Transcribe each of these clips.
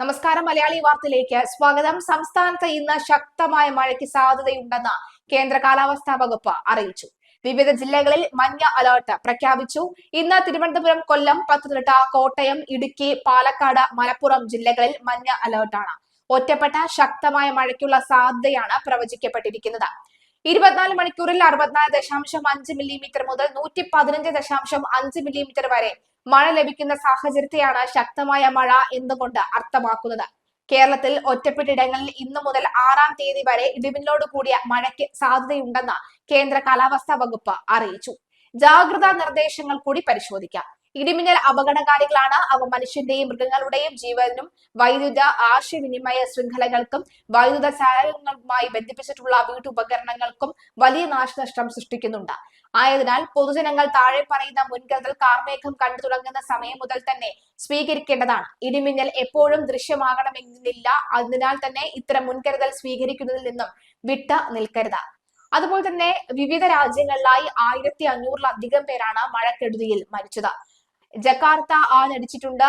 നമസ്കാരം മലയാളി വാർത്തയിലേക്ക് സ്വാഗതം. സംസ്ഥാനത്ത് ഇന്ന് ശക്തമായ മഴയ്ക്ക് സാധ്യതയുണ്ടെന്ന് കേന്ദ്ര കാലാവസ്ഥാ വകുപ്പ് അറിയിച്ചു. വിവിധ ജില്ലകളിൽ മഞ്ഞ അലർട്ട് പ്രഖ്യാപിച്ചു. ഇന്ന് തിരുവനന്തപുരം കൊല്ലം പത്തനംതിട്ട കോട്ടയം ഇടുക്കി പാലക്കാട് മലപ്പുറം ജില്ലകളിൽ മഞ്ഞ അലർട്ടാണ്. ഒറ്റപ്പെട്ട ശക്തമായ മഴയ്ക്കുള്ള സാധ്യതയാണ് പ്രവചിക്കപ്പെട്ടിരിക്കുന്നത്. ഇരുപത്തിനാല് മണിക്കൂറിൽ അറുപത്തിനാല് ദശാംശം അഞ്ച് മില്ലിമീറ്റർ മുതൽ നൂറ്റി പതിനഞ്ച് ദശാംശം അഞ്ച് മില്ലിമീറ്റർ വരെ മഴ ലഭിക്കുന്ന സാഹചര്യത്തെയാണ് ശക്തമായ മഴ എന്നുകൊണ്ട് അർത്ഥമാക്കുന്നത്. കേരളത്തിൽ ഒറ്റപ്പെട്ടിടങ്ങളിൽ ഇന്നു മുതൽ ആറാം തീയതി വരെ ഇടിമിന്നലോട് കൂടിയ മഴയ്ക്ക് സാധ്യതയുണ്ടെന്ന് കേന്ദ്ര കാലാവസ്ഥാ വകുപ്പ് അറിയിച്ചു. ജാഗ്രതാ നിർദ്ദേശങ്ങൾ കൂടി പരിശോധിക്കാം. ഇടിമിന്നൽ അപകടകാരികളാണ് അവ മനുഷ്യന്റെയും മൃഗങ്ങളുടെയും ജീവനും വൈദ്യുത ആശയവിനിമയ ശൃംഖലകൾക്കും വൈദ്യുത ചാലകങ്ങളുമായി ബന്ധിപ്പിച്ചിട്ടുള്ള വീട്ടുപകരണങ്ങൾക്കും വലിയ നാശനഷ്ടം സൃഷ്ടിക്കുന്നുണ്ട്. ആയതിനാൽ പൊതുജനങ്ങൾ താഴെ പറയുന്ന മുൻകരുതൽ കാർമേഘം കണ്ടു തുടങ്ങുന്ന സമയം മുതൽ തന്നെ സ്വീകരിക്കേണ്ടതാണ്. ഇടിമിന്നൽ എപ്പോഴും ദൃശ്യമാകണമെന്നില്ല. അതിനാൽ തന്നെ ഇത്തരം മുൻകരുതൽ സ്വീകരിക്കുന്നതിൽ നിന്നും വിട്ട നിൽക്കരുത്. അതുപോലെ തന്നെ വിവിധ രാജ്യങ്ങളിലായി ആയിരത്തി അഞ്ഞൂറിലധികം പേരാണ് മഴക്കെടുതിയിൽ മരിച്ചത്. ജക്കാർത്ത ആഞ്ഞടിച്ചിട്ടുണ്ട്.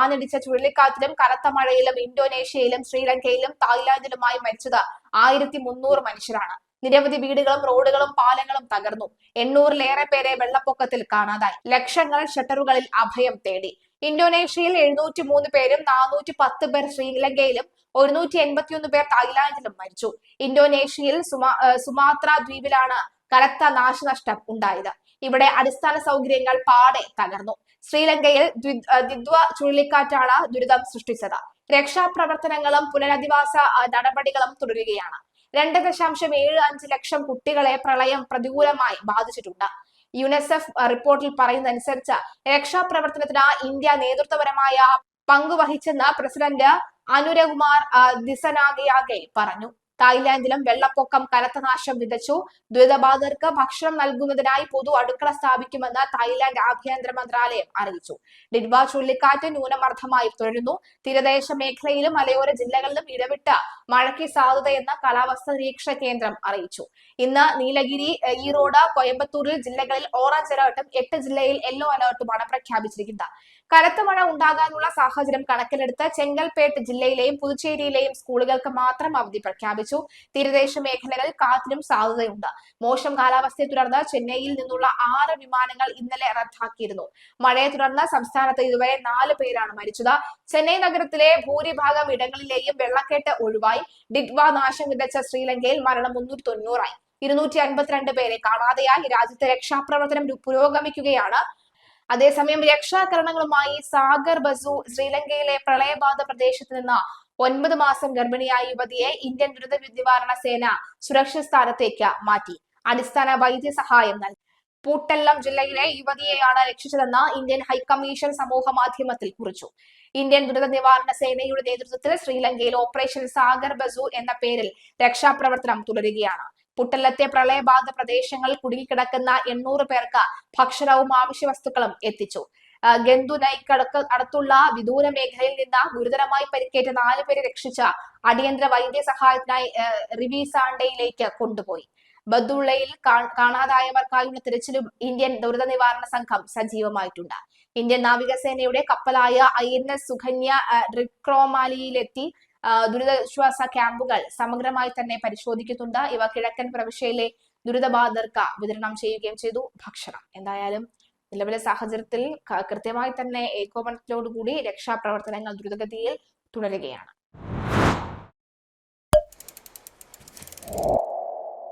ആനടിച്ച ചുഴലിക്കാറ്റിലും കനത്ത മഴയിലും ഇന്തോനേഷ്യയിലും ശ്രീലങ്കയിലും തായ്ലാന്റിലുമായി മരിച്ചത് ആയിരത്തി മുന്നൂറ് മനുഷ്യരാണ്. നിരവധി വീടുകളും റോഡുകളും പാലങ്ങളും തകർന്നു. എണ്ണൂറിലേറെ പേരെ വെള്ളപ്പൊക്കത്തിൽ കാണാതായി. ലക്ഷങ്ങൾ ഷട്ടറുകളിൽ അഭയം തേടി. ഇന്തോനേഷ്യയിൽ എഴുന്നൂറ്റി മൂന്ന് പേരും നാനൂറ്റി പത്ത് പേർ ശ്രീലങ്കയിലും ഒരുന്നൂറ്റി എൺപത്തിയൊന്ന് പേർ തായ്ലാന്റിലും മരിച്ചു. ഇന്തോനേഷ്യയിൽ സുമാ സുമാത്ര ദ്വീപിലാണ് കനത്ത നാശനഷ്ടം ഉണ്ടായത്. ഇവിടെ അടിസ്ഥാന സൗകര്യങ്ങൾ പാടെ തകർന്നു. ശ്രീലങ്കയിൽ ദ്വിദ്വ ചുഴലിക്കാറ്റാണ് ദുരിതം സൃഷ്ടിച്ചത്. രക്ഷാപ്രവർത്തനങ്ങളും പുനരധിവാസ നടപടികളും തുടരുകയാണ്. രണ്ട് ദശാംശം ഏഴ് അഞ്ച് ലക്ഷം കുട്ടികളെ പ്രളയം പ്രതികൂലമായി ബാധിച്ചിട്ടുണ്ട്. യുനെസെഫ് റിപ്പോർട്ടിൽ പറയുന്നതനുസരിച്ച് രക്ഷാപ്രവർത്തനത്തിന് ഇന്ത്യ നേതൃത്വപരമായ പങ്കുവഹിച്ചെന്ന് പ്രസിഡന്റ് അനുരകുമാർ ദിസനാഗയാകെ പറഞ്ഞു. തായ്ലാന്റിലും വെള്ളപ്പൊക്കം കനത്ത നാശം വിതച്ചു. ദുരിതബാധിതർക്ക് ഭക്ഷണം നൽകുന്നതിനായി പൊതു അടുക്കള സ്ഥാപിക്കുമെന്ന് തായ്ലാന്റ് ആഭ്യന്തര മന്ത്രാലയം അറിയിച്ചു. ഡിഡ്വ ചുഴലിക്കാറ്റ് ന്യൂനമർദ്ദമായി തുടരുന്നു. തീരദേശ മേഖലയിലും മലയോര ജില്ലകളിലും ഇടവിട്ട് മഴയ്ക്ക് സാധ്യതയെന്ന് കാലാവസ്ഥാ നിരീക്ഷണ കേന്ദ്രം അറിയിച്ചു. ഇന്ന് നീലഗിരി ഈറോഡ് കോയമ്പത്തൂരിൽ ജില്ലകളിൽ ഓറഞ്ച് അലേർട്ടും എട്ട് ജില്ലയിൽ യെല്ലോ അലേർട്ടുമാണ് പ്രഖ്യാപിച്ചിരിക്കുന്നത്. കനത്ത മഴ ഉണ്ടാകാനുള്ള സാഹചര്യം കണക്കിലെടുത്ത് ചെങ്കൽപേട്ട് ജില്ലയിലെയും പുതുച്ചേരിയിലെയും സ്കൂളുകൾക്ക് മാത്രം അവധി പ്രഖ്യാപിച്ചു. തീരദേശ മേഖലകളിൽ കാറ്റിനും സാധ്യതയുണ്ട്. മോശം കാലാവസ്ഥയെ തുടർന്ന് ചെന്നൈയിൽ നിന്നുള്ള ആറ് വിമാനങ്ങൾ ഇന്നലെ റദ്ദാക്കിയിരുന്നു. മഴയെ തുടർന്ന് സംസ്ഥാനത്ത് ഇതുവരെ നാല് പേരാണ് മരിച്ചത്. ചെന്നൈ നഗരത്തിലെ ഭൂരിഭാഗം ഇടങ്ങളിലെയും വെള്ളക്കെട്ട് ഒഴിവായി. ഡിഗ്വ നാശം വിതച്ച ശ്രീലങ്കയിൽ മരണം മുന്നൂറ്റി തൊണ്ണൂറായി. ഇരുന്നൂറ്റി അൻപത്തിരണ്ട് പേരെ കാണാതെയായി. രാജ്യത്തെ രക്ഷാപ്രവർത്തനം പുരോഗമിക്കുകയാണ്. അതേസമയം രക്ഷാകരണങ്ങളുമായി സാഗർ ബസു ശ്രീലങ്കയിലെ പ്രളയബാധ പ്രദേശത്ത് നിന്ന് ഒൻപത് മാസം ഗർഭിണിയായ യുവതിയെ ഇന്ത്യൻ ദുരിത നിവാരണ സേന സുരക്ഷിത സ്ഥാനത്തേക്ക് മാറ്റി. അടിസ്ഥാന വൈദ്യസഹായം നൽകി. പൂട്ടെല്ലം ജില്ലയിലെ യുവതിയെയാണ് രക്ഷിച്ചതെന്ന് ഇന്ത്യൻ ഹൈക്കമ്മീഷൻ സമൂഹ മാധ്യമത്തിൽ കുറിച്ചു. ഇന്ത്യൻ ദുരിത നിവാരണ സേനയുടെ നേതൃത്വത്തിൽ ശ്രീലങ്കയിൽ ഓപ്പറേഷൻ സാഗർ ബസു എന്ന പേരിൽ രക്ഷാപ്രവർത്തനം തുടരുകയാണ്. പുട്ടല്ലത്തെ പ്രളയബാധ പ്രദേശങ്ങളിൽ കുടുങ്ങിക്കിടക്കുന്ന എണ്ണൂറ് പേർക്ക് ഭക്ഷണവും ആവശ്യ വസ്തുക്കളും എത്തിച്ചു. ആ, ഗന്തുനൈക്കടക്ക് അടുത്തുള്ള വിദൂര മേഖലയിൽ നിന്ന് ഗുരുതരമായി പരിക്കേറ്റ നാല് പേരെ രക്ഷിച്ച അടിയന്തര വൈദ്യ സഹായത്തിനായി റിവിസാണ്ടയിലേക്ക് കൊണ്ടുപോയി. ബദുള്ളയിൽ കാണാതായവർക്കായുള്ള തിരച്ചിലും ഇന്ത്യൻ ദുരിത നിവാരണ സംഘം സജീവമായിട്ടുണ്ട്. ഇന്ത്യൻ നാവികസേനയുടെ കപ്പലായ ഐ എൻ എസ് സുകന്യ റിക്രോമാലിയിലെത്തി ദുരിതാശ്വാസ ക്യാമ്പുകൾ സമഗ്രമായി തന്നെ പരിശോധിക്കുന്നുണ്ട്. ഇവ കിഴക്കൻ പ്രവിശ്യയിലെ ദുരിതബാധിതർക്ക് വിതരണം ചെയ്യുകയും ചെയ്തു. ഭക്ഷണം എന്തായാലും നിലവിലെ സാഹചര്യത്തിൽ കൃത്യമായി തന്നെ ഏകോപനത്തിലോടുകൂടി രക്ഷാപ്രവർത്തനങ്ങൾ ദ്രുതഗതിയിൽ തുടരുകയാണ്.